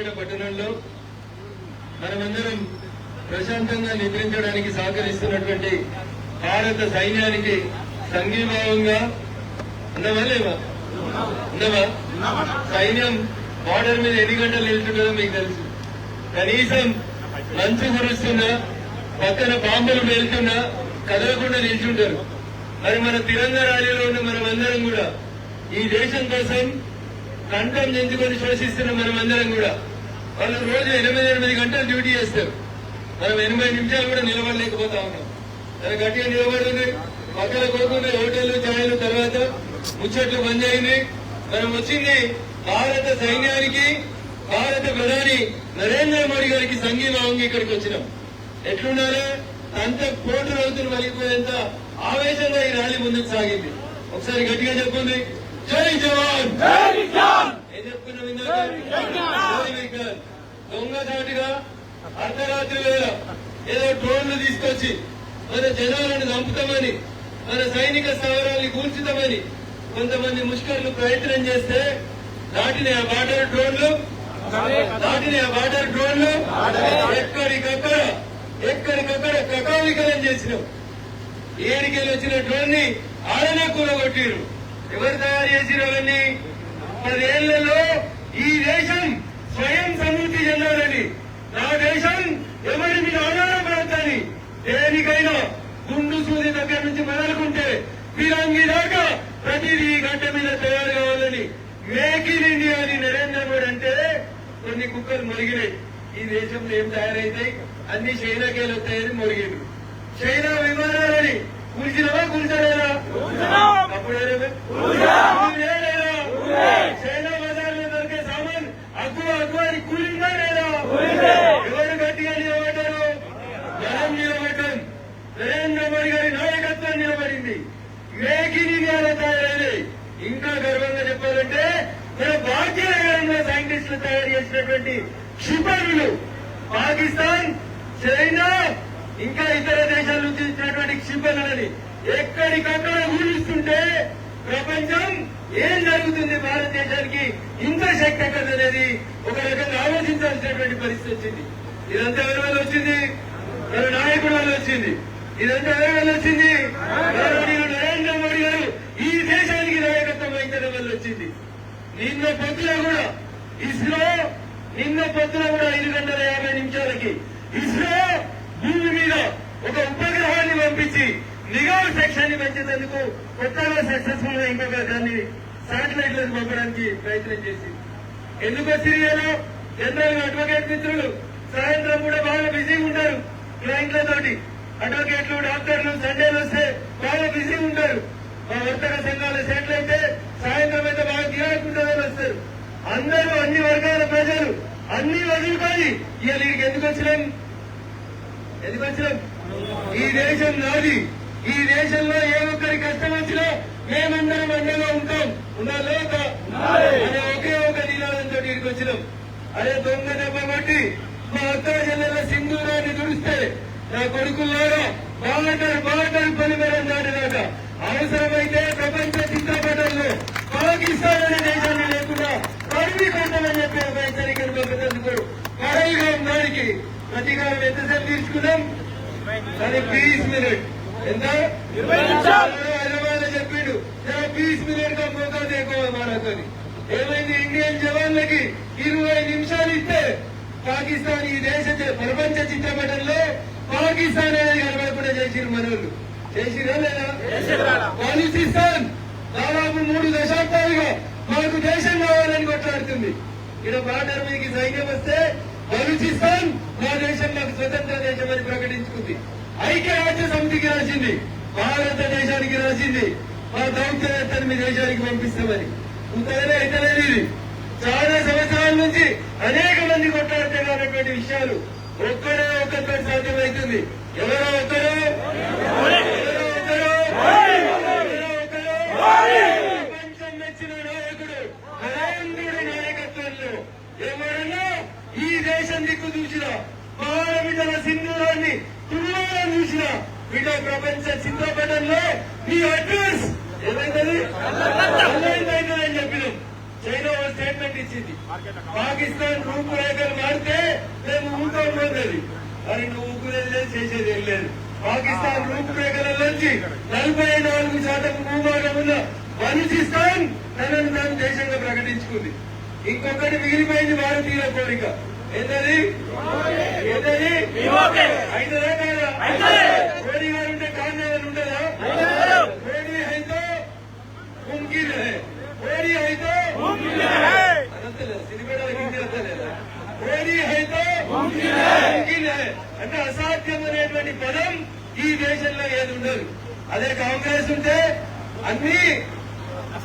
సూర్యాపేట పట్టణంలో మనమందరం ప్రశాంతంగా నిద్రించడానికి సహకరిస్తున్నటువంటి భారత సైన్యానికి సంఘీభావంగా ఉన్నవా లేవా? ఉన్నవా? సైన్యం బార్డర్ మీద ఎన్ని గంటలు నిల్చుంటుందో మీకు తెలుసు. కనీసం మంచు కురుస్తున్నా పక్కన బాంబులు పేలుతున్నా కదలకుండా నిల్చుంటారు. మరి మన తిరంగ ర్యాలీలో ఉన్న మనమందరం కూడా ఈ దేశం కోసం కంఠం చెందుకొని శ్వసిస్తున్నాం మనం మనమందరం కూడా? వాళ్ళు రోజు ఎనిమిది ఎనిమిది గంటలు డ్యూటీ చేస్తారు. మనం ఎనభై నిమిషాలు కూడా నిలబడలేకపోతా ఉన్నాం. గట్టిగా నిలబడుతుంది పక్కన కోరుకుంటే హోటళ్ళు ఛాయలు తర్వాత ముచ్చట్లు బంద్ అయింది. మనం వచ్చింది భారత సైన్యానికి భారత ప్రధాని నరేంద్ర మోడీ గారికి సంఘీభావంగా ఇక్కడికి వచ్చినాం. ఎట్లున్నారా? అంత కోటి రోజులు మలిగిపోయేంత ఆవేశంగా ఈ ర్యాలీ ముందుకు సాగింది. ఒకసారి గట్టిగా చెప్పుంది జై జవాన్! ఏం చెప్పుకున్నాం ఇందాక? జై విజ్ఞాన్ దొంగ చాటుగా అర్ధరాత్రి వేళ ఏదో డ్రోన్లు తీసుకొచ్చి మన జనాలను చంపుతామని మన సైనిక స్థావరాల్ని కూల్చుతామని కొంతమంది ముష్కర్లు ప్రయత్నం చేస్తే దాటిన ఆ బార్డర్ డ్రోన్లు దాటిన ఆ బార్డర్ డ్రోన్లు ఎక్కడికక్కడ ఎక్కడికక్కడ కకావికలం చేసినాం. ఏడికెళ్ళి వచ్చిన డ్రోన్ని ఆడనే కూలగొట్టిరు ఎవరు తయారు చేసిరు అవన్నీ? పదేళ్ళలో ఈ దేశం స్వయం సమృద్ధి చెందాలని. నా దేశం ఎవరి మీద ఆధారపడతాని దేనికైనా గుండు సూది దగ్గర నుంచి మొదలుకుంటే ఫిరంగి దాకా ప్రతిదీ గంట మీద తయారు కావాలని మేక్ ఇన్ ఇండియా అని నరేంద్ర మోడీ అంటే కొన్ని కుక్కలు మొరిగినాయి. ఈ దేశంలో ఏం తయారైతాయి? అన్ని చైనాకేలు వస్తాయని మొరిగిండ్రు చైనా విమానాలని కూలిందే లేదా? చైనా బజార్లో దొరికే సామాన్ అగ్గు అగ్గు అని కూలిందా లేదా? ఎవరు గట్టిగా నిలబడ్డారు? జనం నిలబడ్డం. నరేంద్ర మోడీ గారి నాయకత్వం నిలబడింది. మేక్ ఇన్ ఇండియాలో తయారైంది. ఇంకా గర్వంగా చెప్పాలంటే మన భారతీయ నగరంలో సైంటిస్టులు తయారు చేసినటువంటి క్షిపణులు పాకిస్తాన్ చైనా ఇంకా ఇతర దేశాల నుంచి ఇచ్చినటువంటి క్షిపణులని ఎక్కడికక్కడ ఊరిస్తుంటే ప్రపంచం ఏం జరుగుతుంది భారతదేశానికి ఇంత శక్తి ఎక్కడనేది ఒక రకంగా ఆలోచించాల్సినటువంటి పరిస్థితి వచ్చింది. ఇదంతా ఎవరి వల్ల వచ్చింది? మన నాయకుడు వల్ల వచ్చింది. ఇదంతా ఎవరి వల్ల వచ్చింది? నరేంద్ర మోడీ గారు. ఈ దేశానికి నాయకత్వం వహించడం వల్ల వచ్చింది. నిన్న పొద్దున కూడా ఇస్రో నిన్న పొద్దున కూడా ఐదు గంటల యాభై నిమిషాలకి ఇస్రో భూమి లీగల్ నిఘా సెక్షన్ని పెంచేందుకు కొత్తగా సక్సెస్ఫుల్గా ఇంకొక దాన్ని శాటిలైట్లకు పంపడానికి ప్రయత్నం చేసింది. ఎందుకు వచ్చిరియాలో జనరల్ అడ్వకేట్ మిత్రులు సాయంత్రం కూడా బాగా బిజీగా ఉంటారు క్లయింట్లతోటి. అడ్వకేట్లు డాక్టర్లు సండేలు వస్తే బాగా బిజీగా ఉంటారు. మా వర్తక సంఘాల సెటిల్ అయితే సాయంత్రం అయితే బాగా గిరాకుంటుందని వస్తారు. అందరూ అన్ని వర్గాల ప్రజలు అన్ని వదులుకొని ఇవాళ ఎందుకు వచ్చినాం? ఎందుకు వచ్చినాం? ఈ దేశం నాది. ఈ దేశంలో ఏ ఒక్కరి కష్టం వచ్చినా మేమందరం అండగా ఉంటాం. ఉన్నా లేక? అనే ఒకే ఒక నినాదంతో ఇక్కడికి వచ్చినాం. అదే దొంగ దెబ్బ కొట్టి మా అక్క చెల్లెల సింధూరాన్ని తుడిస్తే నా కొడుకులారా బార్డర్ బార్డర్ పొలిమేరం దాటినాక అవసరమైతే ప్రపంచ చిత్రపటంలో పాకిస్తాన్ అనే దేశాన్ని లేకుండా పరిమి కొట్టమని చెప్పి ఒక హెచ్చరికను పంపినందుకు కడైగా దానికి ప్రతీకారం ఎంతసేపు తీర్చుకున్నాం? అది బీస్ మినిట్ చెప్పిండు. బీస్ మినిట్ మోకా మారాతోని ఏమైంది? ఇండియన్ జవాన్లకి ఇరవై నిమిషాలు ఇస్తే పాకిస్తాన్ ఈ దేశ ప్రపంచ చిత్రపటంలో పాకిస్తాన్ అనేది కనబడకుండా చేసిరు మనోళ్ళు. చేసిరా లేదా? పాలిసిస్తాన్ దాదాపు మూడు దశాబ్దాలుగా మనకు దేశం కావాలని కొట్లాడుతుంది. ఇక్కడ బార్డర్ మీదకి సైన్యం వస్తే బలూచిస్తాన్ మా దేశం మాకు స్వతంత్ర దేశం అని ప్రకటించుకుంది. ఐక్యరాజ్య సమితికి రాసింది భారతదేశానికి రాసింది మా దౌత్యవేత్తని మీ దేశానికి పంపిస్తామని. ఉత్తరమే అయితేనేది ఇది. చాలా సంవత్సరాల నుంచి అనేక మంది కొట్లాడుతున్నటువంటి విషయాలు. ఒక్కరే ఒక్కరితో సాధ్యమవుతుంది. ఎవరో ఒక్కరో ఎవరో ఒక్కరు ఎవరో ఒక్కరు ప్రపంచం మెచ్చిన నాయకుడు నరేంద్రుడి నాయకత్వంలో ఎవరన్నా ఈ దేశం దిక్కు చూసిన భారమితల సింధూరాన్ని తుల్లాగా చూసిన బిడ్డ ప్రపంచ చిత్రపటంలో మీ అడ్రస్ ఏమైందని అవుతుందని చెప్పినాం చైనా ఓ స్టేట్మెంట్ ఇచ్చింది పాకిస్తాన్ రూపురేఖలు మారితే మేము ఊరుకోమన్నది మరి నువ్వు ఊరుకునేది లేదు చేసేది ఏం లేదు పాకిస్తాన్ రూపురేఖలలోంచి నలభై నాలుగు శాతం భూభాగం ఉన్న బలూచిస్తాన్ తనను తాను దేశంగా ప్రకటించుకుంది. ఇంకొకటి మిగిలిపోయింది భారతీయుల కోరిక. ఏంటది? ఏంటది? అయితదా కాదా మోడీ గారు ఉంటే కారణం ఉంటుందా మోడీ అయితే ముమ్కిన్ హై మోడీ అయితే అనంతలేదు సిరిపేటలో హిందీ వస్తలేదా మోడీ అయితే ముమ్కిన్ హై అంటే అసాధ్యమైనటువంటి పదం ఈ దేశంలో ఏది ఉండదు అదే కాంగ్రెస్ ఉంటే అన్ని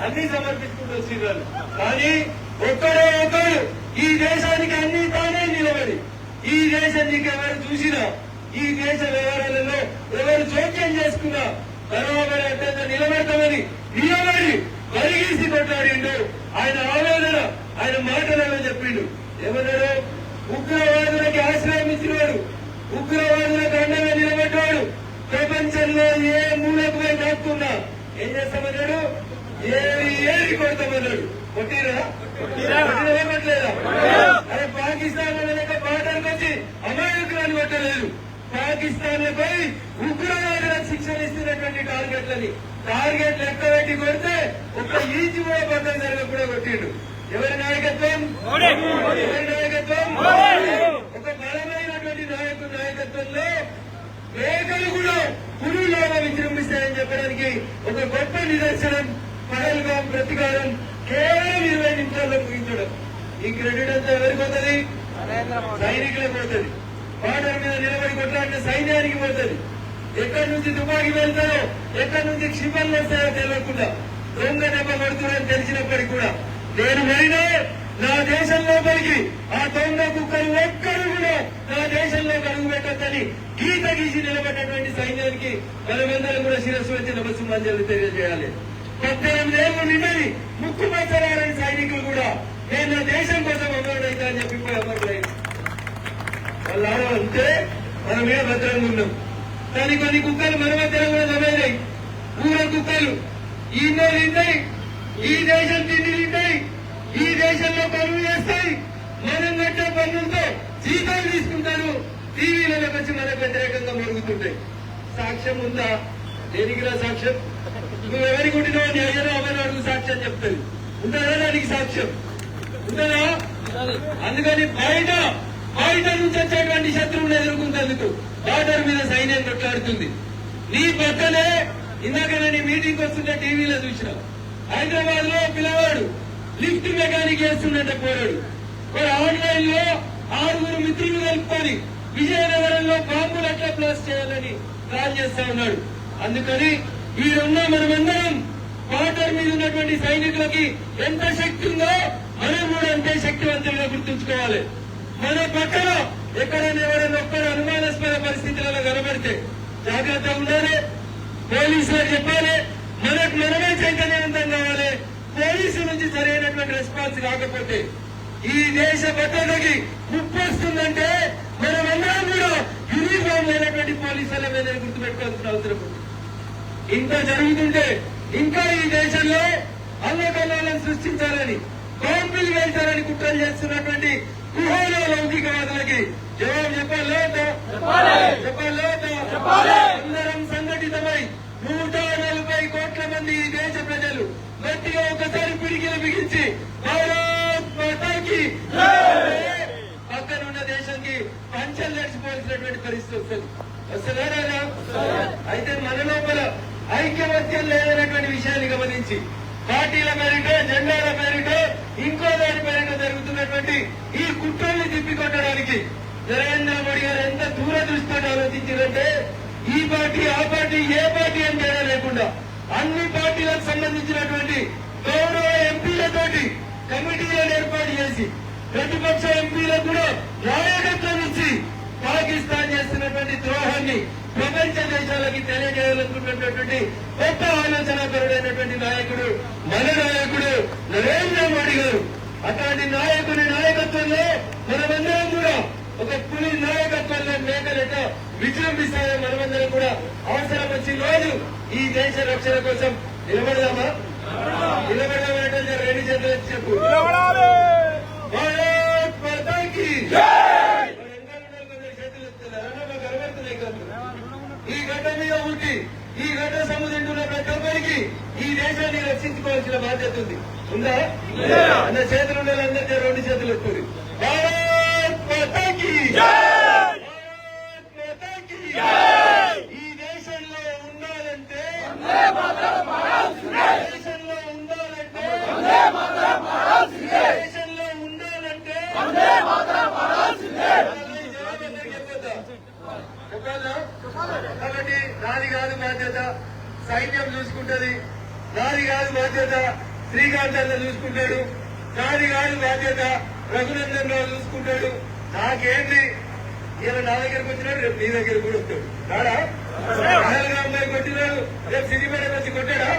అన్ని సమర్పించుకుంటూ వచ్చిండ్రు కానీ ఒక్కడే ఒకడు ఈ దేశానికి అన్ని తానే నిలబడి ఈ దేశం నీకు ఎవరు చూసినా ఈ దేశ వ్యవహారాలలో ఎవరు జోక్యం చేసుకున్నా బరాబరి అత్యంత నిలబడతామని నిలబడి పరిగీసి కొట్లాడిండు. ఆయన ఆవేదన ఆయన మాటలలో చెప్పిండు. ఏమన్నాడు? ఉగ్రవాదులకి ఆశ్రయం ఇచ్చినవాడు ఉగ్రవాదులకు అండగా నిలబడ్డాడు. ప్రపంచంలో ఏ మూలకు పోయి దాక్కున్నా. ఏం చేస్తామన్నాడు? ఏది ఏది కొడతామన్నాడు కొట్టిరా? కొట్టలేదా? అరే పాకిస్తాన్ లేక బార్డర్కి వచ్చి అమాయకులను కొట్టలేదు. పాకిస్తాన్ లపై ఉగ్రవాదులకు శిక్షణ ఇస్తున్నటువంటి టార్గెట్లని. టార్గెట్ లెక్క పెట్టి కొడితే ఒక ఈంచి కూడా పక్కన జరగకుండా కొట్టిండు. ఎవరి నాయకత్వం? ఎవరి నాయకత్వం? ఒక బలమైనటువంటి నాయకుడి నాయకత్వంలో మేకలు కూడా పురులాగా విజృంభిస్తాయని చెప్పడానికి ఒక గొప్ప నిదర్శనం. పహల్గా ప్రతీకారం కేవలం ఇరవై నిమిషాల్లో ముగించడం. ఈ క్రెడిట్ అంతా ఎవరికి పోతుంది? సైనికులకు పోతుంది. బార్డర్ మీద నిలబడి కొట్లాడిన సైన్యానికి పోతుంది. ఎక్కడి నుంచి తుపాకీ వెళ్తారో ఎక్కడి నుంచి క్షిపణులు వస్తాయో తెలియకుండా దొంగ దెబ్బ కొడుతున్నారని తెలిసినప్పటికీ కూడా నేను వెళ్ళినా నా దేశం లోపలికి ఆ దొంగ కుక్కలు ఒక్కరు కూడా నా దేశంలో అడుగు పెట్టద్దని గీత గీసి నిలబడినటువంటి సైన్యానికి మనమందరం కూడా శిరస్సు వచ్చి నమస్సుమాంజలు తెలియజేయాలి. పద్దెనిమిది ఏళ్ళు నిన్నది ముక్కుపచ్చరాలని సైనికులు కూడా నేను నా దేశం కోసం అమరుడైతా అని చెప్పి అమరుడైంది వాళ్ళు ఆడవంటే మన మీద భద్రంగా ఉన్నాం. కానీ కొన్ని కుక్కలు మన మధ్యలో కూడా సమయలేయి ఊర కుక్కలు. ఈ నోళ్ళు తింటాయి ఈ దేశం తిండి తింటాయి ఈ దేశంలో పనులు చేస్తాయి. మనం కట్టే పనులతో జీతాలు తీసుకుంటారు. టీవీలలో వచ్చి మనకు వ్యతిరేకంగా మరుగుతుంటాయి. సాక్ష్యం ఉందా? దేనికిలా సాక్ష్యం? నువ్వు ఎవరి కొట్టినావు నీ అయ్యనో అమ్మని అడుగు సాక్ష్యం చెప్తుంది ఉండదా దానికి సాక్ష్యం? ఉండదా అందుకని బయట బయట నుంచి వచ్చేటువంటి శత్రువుని ఎదుర్కొంటేందుకు బార్డర్ మీద సైన్యం కొట్లాడుతుంది. నీ పక్కనే ఇందాక నేను మీటింగ్ వస్తుంటే టీవీలో చూసిన హైదరాబాద్లో పిల్లవాడు లిఫ్ట్ మెకానిక్ చేస్తున్నట్ట పోరాడు. వాడు ఆన్లైన్లో ఆరుగురు మిత్రులు కలుపుకొని విజయనగరంలో బాంబులు అట్లా ప్లాస్ చేయాలని ప్లాన్ చేస్తా ఉన్నాడు. అందుకని వీడున్న మనమందరం బార్డర్ మీద ఉన్నటువంటి సైనికులకి ఎంత శక్తి ఉందో మనం కూడా అంతే శక్తివంతులుగా గుర్తుంచుకోవాలి. మన పక్కన ఎక్కడైనా ఎవరైనా ఒక్కరు అనుమానాస్పద పరిస్థితులలో కనబడితే జాగ్రత్తగా ఉండాలి. పోలీసులకు చెప్పాలి. మనకు మనమే చైతన్యవంతం కావాలి. పోలీసు నుంచి సరైనటువంటి రెస్పాన్స్ కాకపోతే ఈ దేశ భద్రతకి ముప్పు వస్తుందంటే మనమందరం కూడా యూనిఫామ్ లేనటువంటి పోలీసుల మీద గుర్తుపెట్టుకోవాల్సిన అవసరం ఉంది. ఇంత జరుగుతుంటే ఇంకా ఈ దేశంలో అల్లకల్లాలను సృష్టించాలని బాంబులు వెళ్తారని కుట్రలు చేస్తున్నటువంటి కుహోలో లౌకికవాదులకి జవాబు చెప్పాలి చెప్పాలి. అందరం సంఘటితమై నూట నలభై కోట్ల మంది ఈ దేశ ప్రజలు గట్టిగా ఒకసారి పిడికిలు బిగించి భారత్ మాతాకి! పక్కనున్న దేశానికి పంచలు నడిచిపోవాల్సినటువంటి పరిస్థితి వస్తుంది. వస్తుందా? అయితే మన లోపల ఐక్యమత్యం లేదనేటువంటి విషయాన్ని గమనించి పార్టీల పేరిట జెండాల పేరిట ఇంకో దాని పేరిట జరుగుతున్నటువంటి ఈ కుట్రల్ని తిప్పికొట్టడానికి నరేంద్ర మోడీ గారు ఎంత దూరదృష్టితో ఆలోచించారంటే ఈ పార్టీ ఆ పార్టీ ఏ పార్టీ అని తేడా లేకుండా అన్ని పార్టీలకు సంబంధించినటువంటి గౌరవ ఎంపీలతోటి కమిటీలను ఏర్పాటు చేసి ప్రతిపక్ష ఎంపీలకు కూడా నాయకత్వం ఇచ్చి పాకిస్తాన్ చేస్తున్నటువంటి ద్రోహాన్ని ప్రపంచ దేశాలకి తెలియజేయాలనుకున్నటువంటి గొప్ప ఆలోచనాపరుడైనటువంటి నాయకుడు మన నాయకుడు నరేంద్ర మోడీ గారు. అట్లాంటి నాయకుని నాయకత్వంలో మనమందరం కూడా ఒక పులి నాయకత్వంలో మేకలట విజృంభిస్తాయో మనమందరం కూడా అవసరం వచ్చిన రోజు ఈ దేశ రక్షణ కోసం నిలబడదామా? నిలబడదామంటే రెండు చేతులు చెప్పు. గడ్డ సముద్రున్న ప్రతి ఒక్కరికి ఈ దేశాన్ని రక్షించుకోవాల్సిన బాధ్యత ఉంది. ఉందా? అన్న చేతులు ఉన్న వాళ్ళందరికీ రెండు చేతులు ఎత్తుంది భారత్ మాతాకి భారత్ మాతాకి ఈ దేశంలో ఉండాలంటే దేశంలో ఉండాలంటే దేశంలో ఉండాలంటే జవాబుదారీ చెప్పొద్దా? చెప్పాలా? కాబట్టి నాది కాదు బాధ్యత సైన్యం చూసుకుంటది. నాది కాదు బాధ్యత శ్రీకాంత్ అన్న చూసుకుంటాడు. నాది కాదు బాధ్యత రఘునందన్ రావు చూసుకుంటాడు. నాకేంది ఇలా నా దగ్గరకు వచ్చినాడు రేపు నీ దగ్గర కూడా వస్తాడు. రాడా? రాయలగా అమ్మాయి కొట్టినాడు రేపు సిద్దిపేట వచ్చి కొట్టాడా?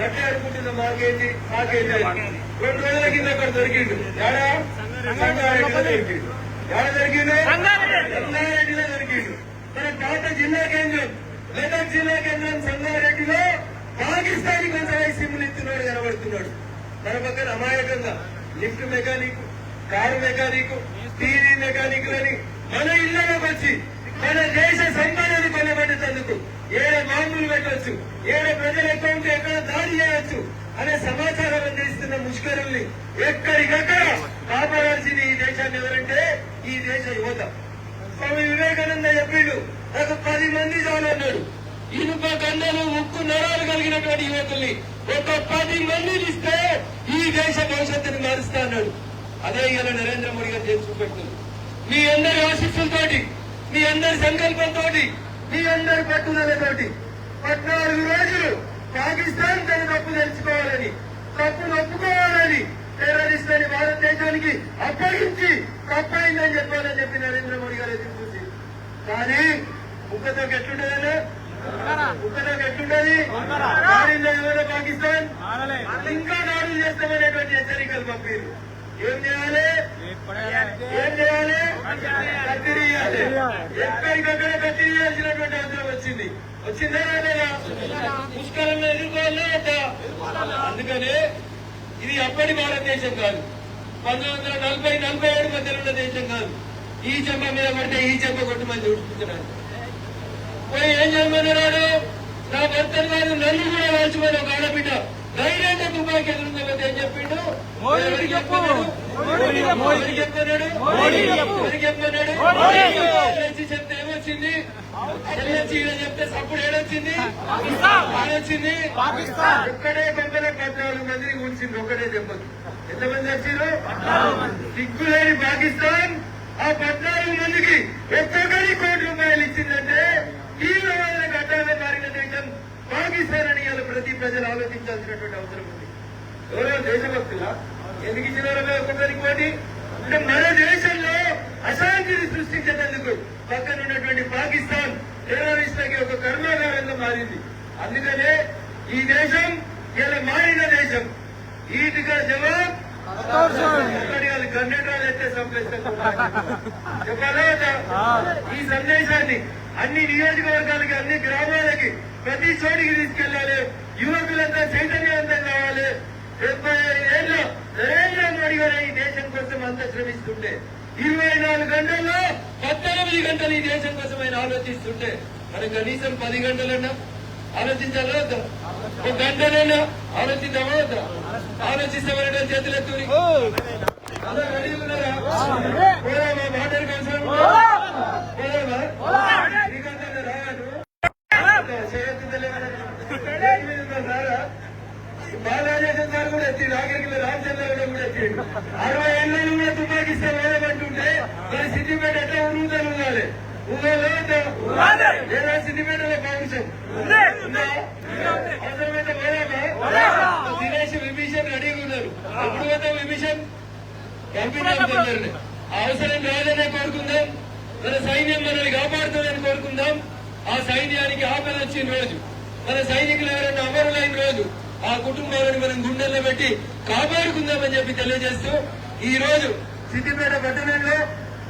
గట్టే అనుకుంటున్నా మాకేంటి? మాకేంటి. రెండు రోజుల కింద అక్కడ దొరికిండు. యాడా సంగారెడ్డిలో దొరికిండు. యాడ దొరికిండు? సంగారెడ్డిలో దొరికిండు. మన పాత జిల్లా కేంద్రం మెదక్ జిల్లా కేంద్రం పాకిస్తానీ కొంచెం సిమ్లు ఇస్తున్నాడు కనబడుతున్నాడు. మన పక్కన అమాయకంగా lift mechanic car mechanic TV mechanic అని మన ఇళ్ళలోకి వచ్చి మన దేశ సంపదను కొనబడేటందుకు ఏడ మామూలు పెట్టవచ్చు ఏడ ప్రజల అకౌంట్ ఎక్కడ దాడి చేయవచ్చు అనే సమాచారం అందిస్తున్న ముష్కరుల్ని ఎక్కడికక్కడ కాపాడాల్సింది ఈ దేశాన్ని ఎవరంటే ఈ దేశ యువత. స్వామి వివేకానంద చెప్పిండు నాకు పది మంది చాలు అన్నాడు ఇనుప కండలు ఉక్కు నరాలు కలిగినటువంటి యువకుల్ని ఒక పది మందిని ఇస్తే ఈ దేశ భవిష్యత్తును మారుస్తా అన్నాడు. అదే ఇలా నరేంద్ర మోడీ గారు చేసి మీ అందరి ఆశీస్సులతోటి మీ అందరి సంకల్పంతో మీ అందరి పట్టుదలతోటి పద్నాలుగు రోజులు పాకిస్తాన్ తన తప్పు తెలుసుకోవాలని తప్పును ఒప్పుకోవాలని టెర్రరిస్ట్ అని భారతదేశానికి అప్పగించి తప్పైందని చెప్పాలని చెప్పి నరేంద్ర మోడీ గారు ఎదురు చూసి కానీ ముక్కతో ఎట్లుంటదన్నా ముక్కతో ఎట్లుంటది పాకిస్తాన్ ఇంకా దాడి చేస్తామనేటువంటి హెచ్చరికలు పంపారు ఏం చేయాలి ఏం చేయాలి కత్తిరియాలి ఎక్కడికక్కడ కత్తిరియాల్సినటువంటి అవసరం వచ్చింది వచ్చిందా రాలేదా పుష్కరంలో ఎదుర్కోవాలా అందుకనే ఇది అప్పటి భారతదేశం కాదు పంతొమ్మిది వందల నలభై నలభై ఏడు మధ్యలో ఉన్న దేశం కాదు ఈ చెంప మీద పడితే ఈ చెంప కొట్టుమని చూపించినారు పోయి ఏం చేయమన్నాడు నా భర్తను కాదు నన్ను కూడా వాల్చుమని ఒక ఆడబిడ్డ. ధైర్యంగా తుపాకి ఎదురుందని ఏం చెప్పిండు? ఎవరికి చెప్పన్నాడు ఎవరికి చెప్పన్నాడు ఎవరికి చెప్పన్నాడు ఎల్ఐసి చెప్తే ఏమొచ్చింది? ఈడ చెప్తే సప్పుడు ఏడొచ్చింది? ఆడొచ్చింది ఒక్కడే దెబ్బలో పద్నాలుగు మందిని కూర్చింది ఒకటే దెబ్బకి ఎంతమంది వచ్చారు దిక్కులేని పాకిస్తాన్. ఆ పద్నాలుగు మందికి ఒక్కొక్కరి కోటి రూపాయలు ఇచ్చిందంటే తీవ్రమైన ఘట్టాల్లో మారిన దేశం ఇవాళ ప్రతి ప్రజలు ఆలోచించాల్సినటువంటి అవసరం ఉంది. ఎవరో దేశభక్తులా ఎందుకు ఇచ్చినారో ఒక్కొక్కరికి కోటి అంటే మన దేశంలో అశాంతిని సృష్టించేందుకు పక్కన ఉన్నటువంటి పాకిస్తాన్ టెర్రరిస్టులకి ఒక కర్మాగారంగా మారింది. అందుకనే ఈ దేశం ఇలా మారిన దేశం. ఈటిగా జవాబ్? ఈ సందేశాన్ని అన్ని నియోజకవర్గాలకి అన్ని గ్రామాలకి ప్రతి చోటికి తీసుకెళ్ళాలి యువకులంతా చైతన్యవంతం కావాలి. డెబ్బై ఏళ్ళ నరేంద్ర మోడీ గారు ఈ దేశం కోసం అంత శ్రమిస్తుంటే ఇరవై నాలుగు గంటల్లో పద్దెనిమిది గంటలు ఈ దేశం కోసం ఆయన ఆలోచిస్తుంటే మనం కనీసం పది గంటలన్నా ఆలోచించాలా వద్దా? ఒక గంటనైనా ఆలోచిద్దామా వద్దా? ఆలోచిస్తామనే చేతులు ఎత్తుని అందరూ రెడీగా ఉన్నారా? పోదామా బార్డర్ కన్సర్న్ పోదామా శ్రీకాంత్ అన్న రాగాను బాలరాజేశ్వర సార్ కూడా ఎత్తి నాగరికలు రామచంద్ర కూడా ఎత్తి అరవై ఏళ్ళు కూడా తుపాకిస్తే వేయమంటుంటే మరి సిద్దిపేట ఎట్లా ఉరుగుతాను ఉండాలి ఉందా లేదా సిద్దిపేటలో పౌరుషం ఉందా? అవసరమైతే పోదామా దినేష్ విభీషణ్ రెడీగా ఉన్నారు ఎప్పుడు పోతాం విభీషణ్ పంపించాం తొందరనే ఆ అవసరం రాదనే కోరుకుందాం. మన సైన్యం మనల్ని కాపాడుతుందని కోరుకుందాం. ఆ సైన్యానికి ఆపద వచ్చిన రోజు మన సైనికులు ఎవరైనా అమరులైన రోజు ఆ కుటుంబాలను మనం గుండెల్లో పెట్టి కాపాడుకుందామని చెప్పి తెలియజేస్తూ ఈ రోజు సిద్దిపేట పట్టణంలో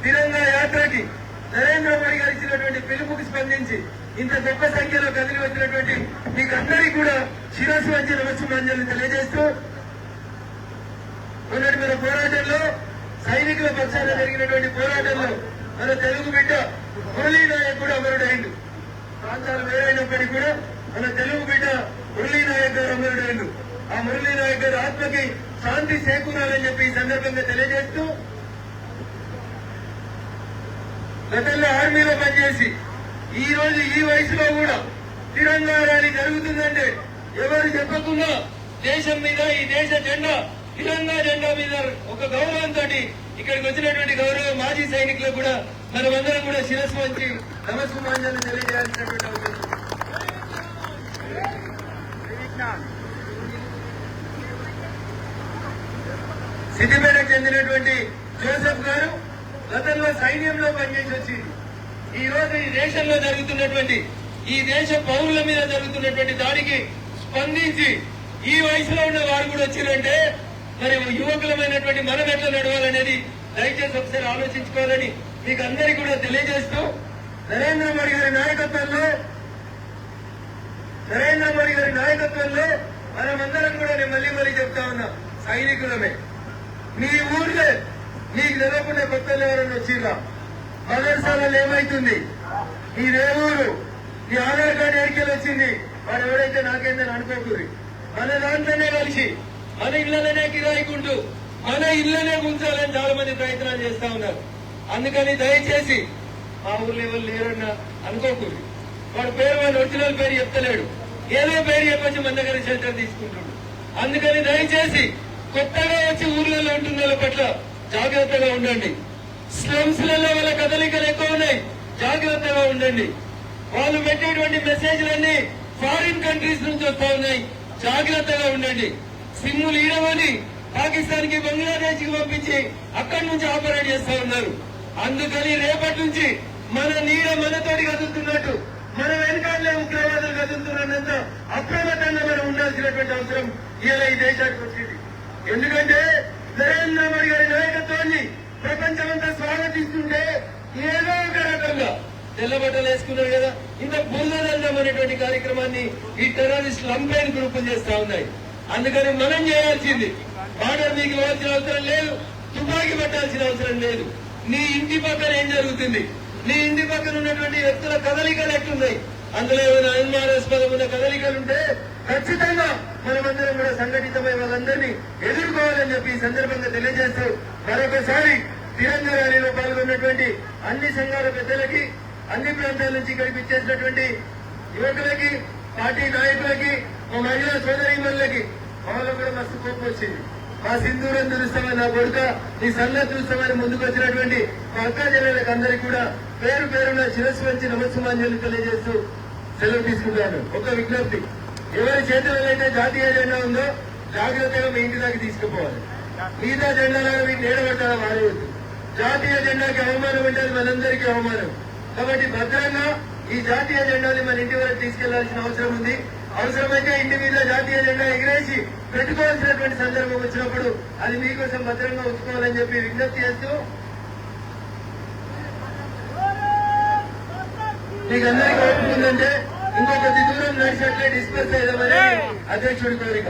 తిరంగా యాత్రకి నరేంద్ర మోడీ గారు ఇచ్చినటువంటి పిలుపుకి స్పందించి ఇంత గొప్ప సంఖ్యలో కదిలి వచ్చినటువంటి మీకందరికీ కూడా శిరస్సు వచ్చి నమస్సుమాంజలి తెలియజేస్తూ ఉన్నటువంటి పోరాటంలో సైనికుల పక్షాన జరిగినటువంటి పోరాటంలో మన తెలుగు బిడ్డ మురళీ నాయక్ కూడా అమరుడైండు. ప్రాంతాలు వేరైనప్పటికీ కూడా మన తెలుగు బిడ్డ మురళీ నాయక్ గారు అమరుడైండు. ఆ మురళీ నాయక్ గారి ఆత్మకి శాంతి చేకూరాలని చెప్పి ఈ సందర్భంగా తెలియజేస్తూ గతంలో ఆర్మీలో పనిచేసి ఈ రోజు ఈ వయసులో కూడా తిరంగా ర్యాలీ జరుగుతుందంటే ఎవరు చెప్పకుండా దేశం మీద ఈ దేశ జెండా తిరంగా జెండా మీద ఒక గౌరవంతో ఇక్కడికి వచ్చినటువంటి గౌరవ మాజీ సైనికులకు కూడా మనమందరం కూడా శిరస్సు వంచి నమస్కారాలు తెలియజేయాల్సినటువంటి అవకాశం సిద్దిపేటకు చెందినటువంటి జోసెఫ్ గారు గతంలో సైన్యంలో పనిచేసి వచ్చింది. ఈ రోజు ఈ దేశంలో జరుగుతున్నటువంటి ఈ దేశ పౌరుల మీద జరుగుతున్నటువంటి దాడికి స్పందించి ఈ వయసులో ఉన్న వారు కూడా వచ్చిందంటే మరి యువకులమైనటువంటి మనం ఎట్లా నడవాలనేది దయచేసి ఒకసారి ఆలోచించుకోవాలని మీకు అందరికీ కూడా తెలియజేస్తూ నరేంద్ర మోడీ గారి నాయకత్వంలో నరేంద్ర మోడీ గారి నాయకత్వంలో మనమందరం కూడా నేను మళ్ళీ మళ్ళీ చెప్తా ఉన్నా సైనికులమే. మీ ఊర్లే మీకు తెలియకుండా కొత్తలు ఎవరైనా వచ్చిర్రా? మదర్సాలలో ఏమైతుంది? నీ ఊరు నీ ఆధార్ కార్డు ఎడికెళ్ళి వచ్చింది? వాడు ఎవరైతే నాకేందని అనుకోకూరి మన దాంట్లోనే కలిసి మన ఇళ్ళలోనే కిరాయికుంటూ మన ఇళ్ళనే ఉంచాలని చాలా మంది ప్రయత్నాలు చేస్తా ఉన్నారు. అందుకని దయచేసి మా ఊర్లో ఎవరు లేరన్నా అనుకోకూడదు. వాడు పేరు వాడి ఒరిజినల్ పేరు చెప్తలేడు. ఏదో పేరు చెప్పొచ్చి మన దగ్గర షెల్టర్ తీసుకుంటున్నాడు అందుకని దయచేసి కొత్తగా వచ్చి ఊర్లలో ఉంటున్న వాళ్ళ పట్ల జాగ్రత్తగా ఉండండి. స్లమ్స్లలో వాళ్ళ కదలికలు ఎక్కువ ఉన్నాయి. జాగ్రత్తగా ఉండండి. వాళ్ళు పెట్టేటువంటి మెసేజ్లన్నీ ఫారిన్ కంట్రీస్ నుంచి వస్తా ఉన్నాయి. జాగ్రత్తగా ఉండండి. సిమ్ములు ఈడమని పాకిస్తాన్కి బంగ్లాదేశ్కి పంపించి అక్కడి నుంచి ఆపరేట్ చేస్తా ఉన్నారు. అందుకని రేపటి నుంచి మన నీడ మనతోటి కదులుతున్నట్టు మన వెనకాలే ఉగ్రవాదులు కదులుతున్నంత అప్రమత్తంగా మనం ఉండాల్సినటువంటి అవసరం ఇలా ఈ దేశానికి వచ్చింది. ఎందుకంటే నరేంద్ర మోడీ గారి నాయకత్వాన్ని ప్రపంచమంతా స్వాగతిస్తుంటే ఏదో ఒక రకంగా తెల్లబట్టలు వేసుకున్నారు కదా ఇంత బురదలందం అనేటువంటి కార్యక్రమాన్ని ఈ టెర్రరిస్ట్ లంపైన్ గ్రూపులు చేస్తా ఉన్నాయి. అందుకని మనం చేయాల్సింది. బార్డర్ నీకు ఇవ్వాల్సిన అవసరం లేదు. తుపాకీ పట్టాల్సిన అవసరం లేదు. నీ ఇంటి పక్కన ఏం జరుగుతుంది? నీ ఇంటి పక్కన ఉన్నటువంటి వ్యక్తుల కదలికలు ఎట్లున్నాయి? అందులో ఏమైనా అనుమానాస్పదం ఉన్న కదలికలు ఉంటే ఖచ్చితంగా మనమందరం కూడా సంఘటితమై వాళ్ళందరినీ ఎదుర్కోవాలని చెప్పి ఈ సందర్భంగా తెలియజేస్తూ మరొకసారి తిరంగ ర్యాలీలో పాల్గొన్నటువంటి అన్ని సంఘాల పెద్దలకి అన్ని ప్రాంతాల నుంచి ఇక్కడికి ఇచ్చేసినటువంటి యువకులకి పార్టీ నాయకులకి మా మహిళా సోదరీమణులకి వాళ్ళకు కూడా మస్తు కోపం వచ్చింది. మా సింధూరం చూస్తామని నా కొడుక నీ సన్న చూస్తామని ముందుకు వచ్చినటువంటి మా అక్క జనాలకు అందరికీ కూడా పేరు పేరున శిరస్సు వచ్చి నమస్సుమాంజలు తెలియజేస్తూ సెలవు తీసుకుంటాను. ఒక విజ్ఞప్తి. ఎవరి చేతిలో అయితే జాతీయ జెండా ఉందో జాగ్రత్తగా మీ ఇంటి దాకా తీసుకుపోవాలి. మిగతా జెండాలాగా మీకు నీడబెట్టాలా మారవద్దు జాతీయ జెండాకి అవమానం అంటే మనందరికీ అవమానం. కాబట్టి భద్రంగా ఈ జాతీయ జెండాని మన ఇంటి వరకు తీసుకెళ్ళాల్సిన అవసరం ఉంది. అవసరమైతే ఇంటి మీద జాతీయ జెండా ఎగిరేసి పెట్టుకోవాల్సినటువంటి సందర్భం వచ్చినప్పుడు అది మీకోసం భద్రంగా ఉంచుకోవాలని చెప్పి విజ్ఞప్తి చేస్తూ మీకు అందరికీ ఓపుకుందంటే ఇంకో కొద్ది దూరం నడిచినట్లే డిస్కస్ చేద్దామని అధ్యక్షుడి కోరిక?